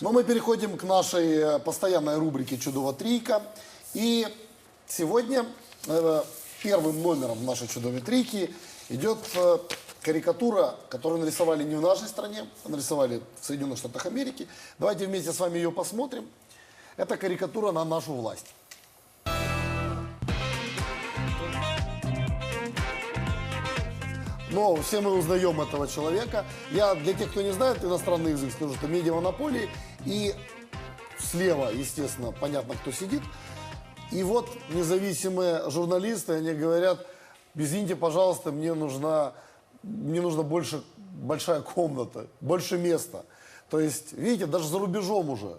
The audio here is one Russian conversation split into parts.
Но мы переходим к нашей э, постоянной рубрике «Чудова трійка». И сегодня э, первым номером нашей «Чудовой трійки» идет э, карикатура, которую нарисовали не в нашей стране, а нарисовали в Соединенных Штатах Америки. Давайте вместе с вами ее посмотрим. Это карикатура на нашу власть. Но все мы узнаем этого человека. Я для тех, кто не знает иностранный язык, скажу, что медиамонополии. И слева, естественно, понятно, кто сидит. И вот независимые журналисты, они говорят, извините, пожалуйста, мне нужна, мне нужно больше, большая комната, больше места. То есть, видите, даже за рубежом уже.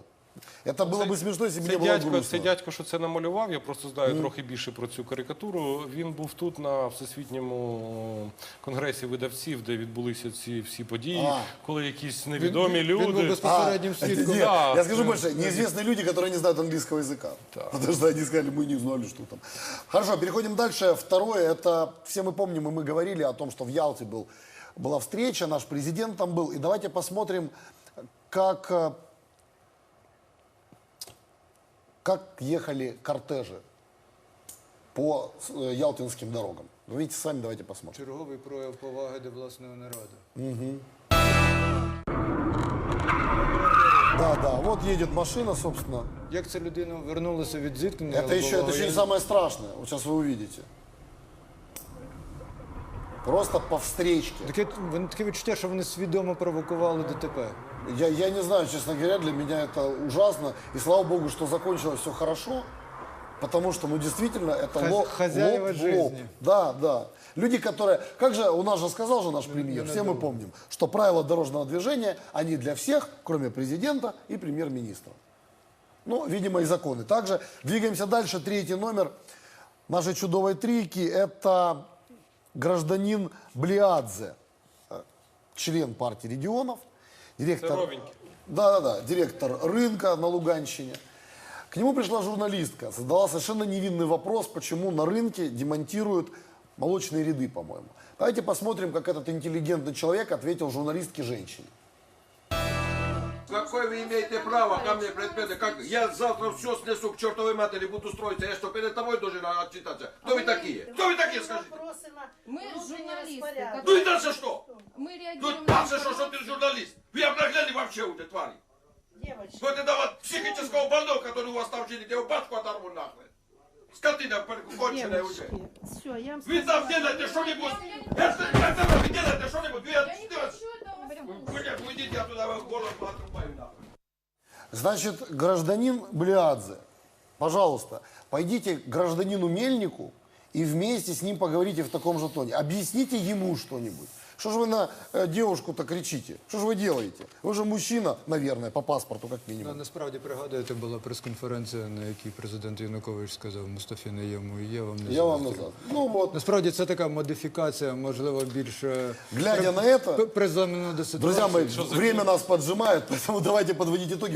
Это было бы смешно, если бы Це не было дядько, грустно. це дядько, що це намалював, я просто знаю трохи більше про цю карикатуру. Він був тут на всесвітньому конгресі видавців, де відбулися ці всі події, А. коли якісь невідомі Він був люди. безпосереднім А, свідком. нет, да. я скажу больше, неизвестные люди, которые не знают английского языка. Потому что они сказали, мы не знали, что там. Хорошо, переходим дальше. Второе, это все мы помним, и мы говорили о том, что в Ялте был, была встреча, наш президент там был. И давайте посмотрим, как, э, как ехали кортежи по э, ялтинским дорогам. Вы видите сами, давайте посмотрим. Черговий прояв поваги до власного народу. Да, да, вот едет машина, собственно. Як ця людина вернулася від зіткнення? Это еще, это лобового, еще не я- самое страшное. Вот сейчас вы увидите. Просто по встречке. Таке, вони- таке відчуття, що вони свідомо провокували ДТП. Я, я не знаю, честно говоря, для меня это ужасно. И слава богу, что закончилось все хорошо. Потому что, ну, действительно, это Хозя- лоб, хозяева лоб в лоб. жизни. Да, да. Люди, которые... Как же, у нас же сказал же наш премьер, все мы помним, что правила дорожного движения, они для всех, кроме президента и премьер-министра. Ну, видимо, и законы. Также двигаемся дальше. Третий номер нашей чудовой трійки – это гражданин Блиадзе, член партии регионов, директор... Да-да-да, директор рынка на Луганщине. К нему пришла журналистка, задала совершенно невинный вопрос, почему на рынке демонтируют молочные ряды, по-моему. Давайте посмотрим, как этот интеллигентный человек ответил журналистке женщине. Какое вы имеете право ко мне предметы? Как я завтра все снесу к чертовой матери, буду строиться. Я что, перед тобой должен отчитаться? Кто вы такие? Кто вы такие, скажите? Мы журналисты. Ну и дальше что? Мы Ну реагируем дальше на что, что ты журналист? Вы обнаглели вообще у этой твари. Девочки, Ну это вот психического больного, который у вас там сидит. Я его батьку оторву нахуй. Скотина конченая уже. все, я вам Вы там делаете что-нибудь. Это, это вы делаете что-нибудь. Вы, Я не хочу этого. вы, идите оттуда, я горло отрубаю нахуй. Значит, гражданин Блиадзе, пожалуйста, пойдите к гражданину Мельнику и вместе с ним поговорите в таком же тоне. Объясните ему что-нибудь. Что же вы на э, девушку-то кричите? Что же вы делаете? Вы же мужчина, наверное, по паспорту как Ну, минимум. насправді пригадуєте, була прес-конференція, на якій президент Янукович сказав Мустафі Наєму, я вам не Я вам заздрю». назад. Ну вот, Насправді це така модифікація, можливо, більш е, Глядя при- на это, п- приземлена до ситуації. друзья мои, время нас поджимает, поэтому давайте подводить итоги.